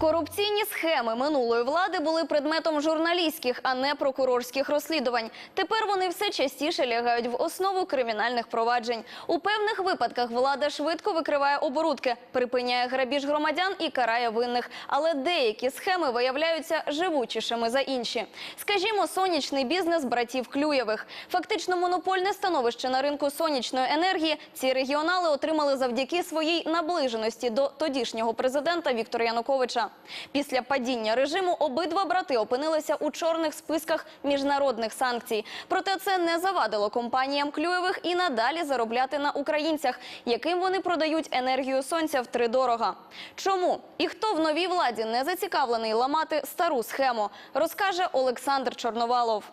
Корупційні схеми минулої влади були предметом журналістських, а не прокурорських розслідувань. Тепер вони все частіше лягають в основу кримінальних проваджень. У певних випадках влада швидко викриває оборудки, припиняє грабіж громадян і карає винних. Але деякі схеми виявляються живучішими за інші. Скажімо, сонячний бізнес братів Клюєвих. Фактично монопольне становище на ринку сонячної енергії ці регіонали отримали завдяки своїй наближеності до тодішнього президента Віктора Януковича. Після падіння режиму обидва брати опинилися у чорних списках міжнародних санкцій. Проте це не завадило компаніям Клюєвих і надалі заробляти на українцях, яким вони продають енергію сонця втридорога. Чому і хто в новій владі не зацікавлений ламати стару схему, розкаже Олександр Чорновалов.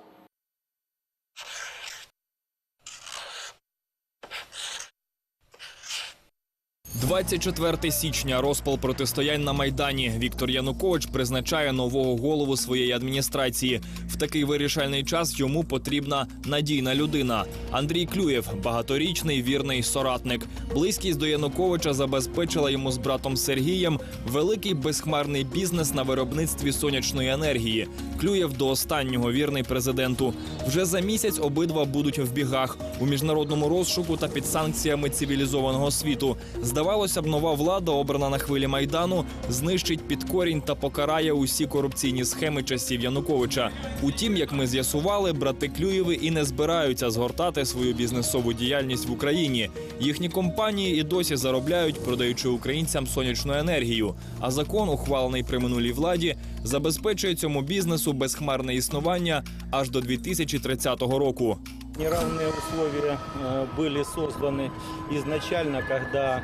24 січня розпал протистоянь на майдані. Віктор Янукович призначає нового голову своєї адміністрації. Такий вирішальний час йому потрібна надійна людина. Андрій Клюєв, багаторічний вірний соратник. Близькість до Януковича забезпечила йому з братом Сергієм великий безхмарний бізнес на виробництві сонячної енергії. Клюєв до останнього вірний президенту. Вже за місяць обидва будуть в бігах у міжнародному розшуку та під санкціями цивілізованого світу. Здавалося б, нова влада, обрана на хвилі майдану, знищить під корінь та покарає усі корупційні схеми часів Януковича. Утім, як ми з'ясували, брати Клюєви і не збираються згортати свою бізнесову діяльність в Україні. Їхні компанії і досі заробляють, продаючи українцям сонячну енергію. А закон, ухвалений при минулій владі, забезпечує цьому бізнесу безхмарне існування аж до 2030 року. Неравные условия э, были созданы изначально, когда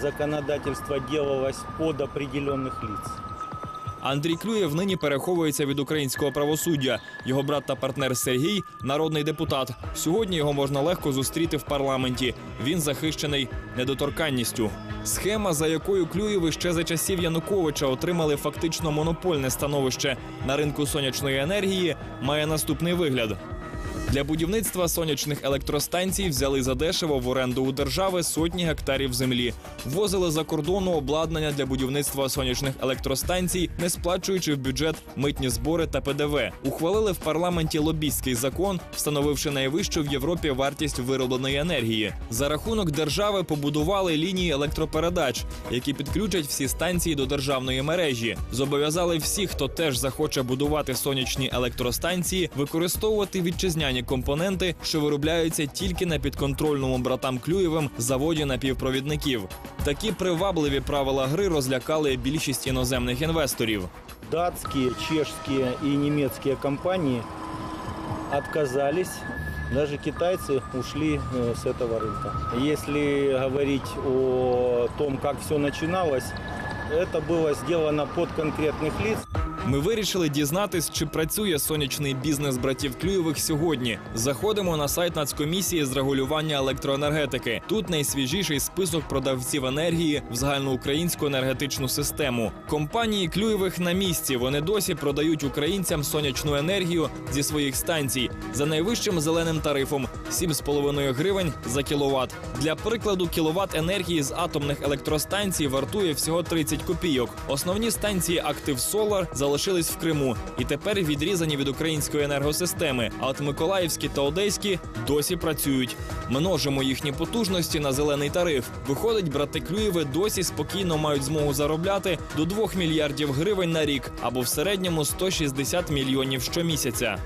законодательство делалось под определенных лиц. Андрій Клюєв нині переховується від українського правосуддя. Його брат та партнер Сергій народний депутат. Сьогодні його можна легко зустріти в парламенті. Він захищений недоторканністю. Схема, за якою Клюєви ще за часів Януковича отримали фактично монопольне становище на ринку сонячної енергії, має наступний вигляд. Для будівництва сонячних електростанцій взяли задешево в оренду у держави сотні гектарів землі, ввозили за кордону обладнання для будівництва сонячних електростанцій, не сплачуючи в бюджет митні збори та ПДВ. Ухвалили в парламенті лобістський закон, встановивши найвищу в Європі вартість виробленої енергії. За рахунок держави побудували лінії електропередач, які підключать всі станції до державної мережі. Зобов'язали всіх, хто теж захоче будувати сонячні електростанції, використовувати вітчизняні компоненти, що виробляються тільки на підконтрольному братам Клюєвим заводі напівпровідників. Такі привабливі правила гри розлякали більшість іноземних інвесторів. Датские, чешские и немецкие компании отказались. Даже китайцы ушли э, с этого рынка. Если говорить о том, как все начиналось, это было сделано под конкретных лиц. Ми вирішили дізнатись, чи працює сонячний бізнес братів Клюєвих сьогодні. Заходимо на сайт Нацкомісії з регулювання електроенергетики. Тут найсвіжіший список продавців енергії в загальноукраїнську енергетичну систему. Компанії Клюєвих на місці. Вони досі продають українцям сонячну енергію зі своїх станцій за найвищим зеленим тарифом 7,5 гривень за кіловат. Для прикладу, кіловат енергії з атомних електростанцій вартує всього 30 копійок. Основні станції Актив Солар залишились в Криму і тепер відрізані від української енергосистеми. А от Миколаївські та Одеські досі працюють. Множимо їхні потужності на зелений тариф. Виходить, брати Клюєви досі спокійно мають змогу заробляти до 2 мільярдів гривень на рік або в середньому 160 мільйонів щомісяця.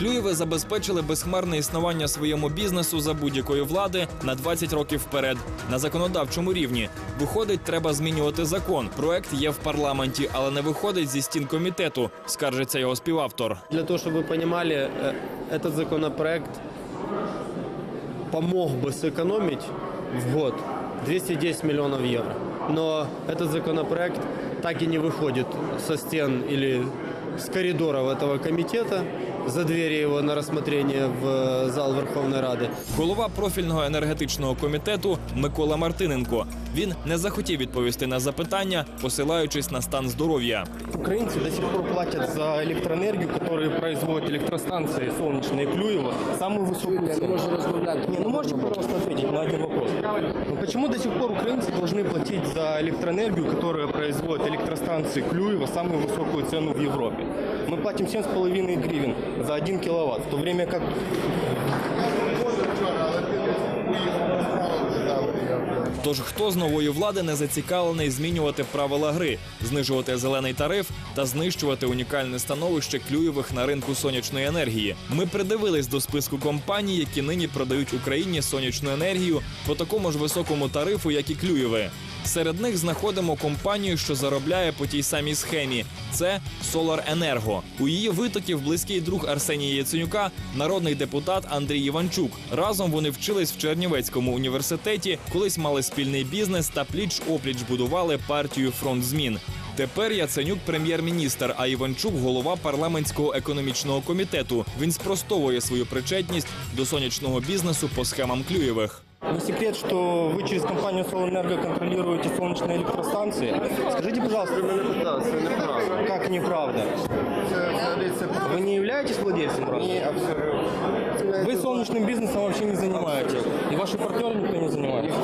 Клюєви забезпечили безхмарне існування своєму бізнесу за будь-якої влади на 20 років вперед. На законодавчому рівні виходить, треба змінювати закон. Проект є в парламенті, але не виходить зі стін комітету. Скаржиться його співавтор. Для того, чтобы вы понимали, э, этот законопроект помог бы сэкономить в год 210 миллионов евро. Но этот законопроект так и не выходит со стен или с коридоров этого комитета, за двери его на рассмотрение в э, зал Верховной Рады. Голова профільного енергетичного комітету Микола Мартиненко. Він не захотів відповісти на запитання, посилаючись на стан здоров'я. Украинцы до сих пор платят за электроэнергию, которую производят электростанции солнечные Клюево, самую высокую цену. Не, ну можете, пожалуйста, ответить на один вопрос. вопрос. Но почему до сих пор украинцы должны платить за электроэнергию, которую производят электростанции Клюева, самую высокую цену в Европе? Мы платим 7,5 гривен за 1 киловатт, в то время как Тож хто з нової влади не зацікавлений змінювати правила гри, знижувати зелений тариф та знищувати унікальне становище клюєвих на ринку сонячної енергії? Ми придивились до списку компаній, які нині продають Україні сонячну енергію по такому ж високому тарифу, як і клюєви. Серед них знаходимо компанію, що заробляє по тій самій схемі. Це Energo. У її витоків близький друг Арсенія Яценюка, народний депутат Андрій Іванчук. Разом вони вчились в Чернівецькому університеті, колись мали спільний бізнес та пліч опліч будували партію фронт змін. Тепер Яценюк прем'єр-міністр, а Іванчук голова парламентського економічного комітету. Він спростовує свою причетність до сонячного бізнесу по схемам Клюєвих. Не секрет, что вы через компанию Солэнерго контролируете солнечные электростанции. Скажите, пожалуйста, как неправда? Вы не являетесь владельцем? правда? Вы солнечным бизнесом вообще не занимаетесь. И ваши партнеры никто не занимается.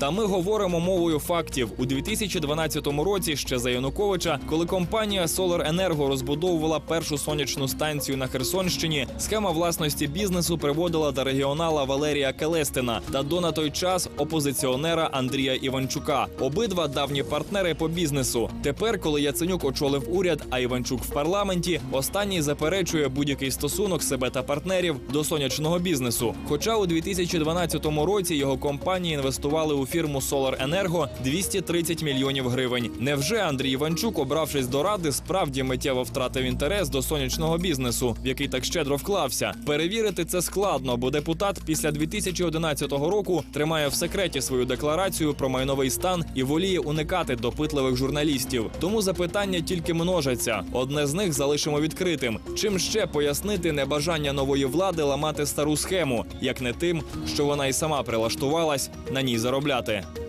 Та ми говоримо мовою фактів у 2012 році, ще за Януковича, коли компанія Energo розбудовувала першу сонячну станцію на Херсонщині, схема власності бізнесу приводила до регіонала Валерія Келестина та до на той час опозиціонера Андрія Іванчука. Обидва давні партнери по бізнесу. Тепер, коли Яценюк очолив уряд, а Іванчук в парламенті, останній заперечує будь-який стосунок себе та партнерів до сонячного бізнесу. Хоча у 2012 році його компанії інвестували у фірму Energo 230 мільйонів гривень. Невже Андрій Іванчук, обравшись до ради, справді миттєво втратив інтерес до сонячного бізнесу, в який так щедро вклався? Перевірити це складно, бо депутат після 2011 року тримає в секреті свою декларацію про майновий стан і воліє уникати допитливих журналістів. Тому запитання тільки множаться. Одне з них залишимо відкритим. Чим ще пояснити небажання нової влади ламати стару схему, як не тим, що вона й сама прилаштувалась на ній заробляти читати.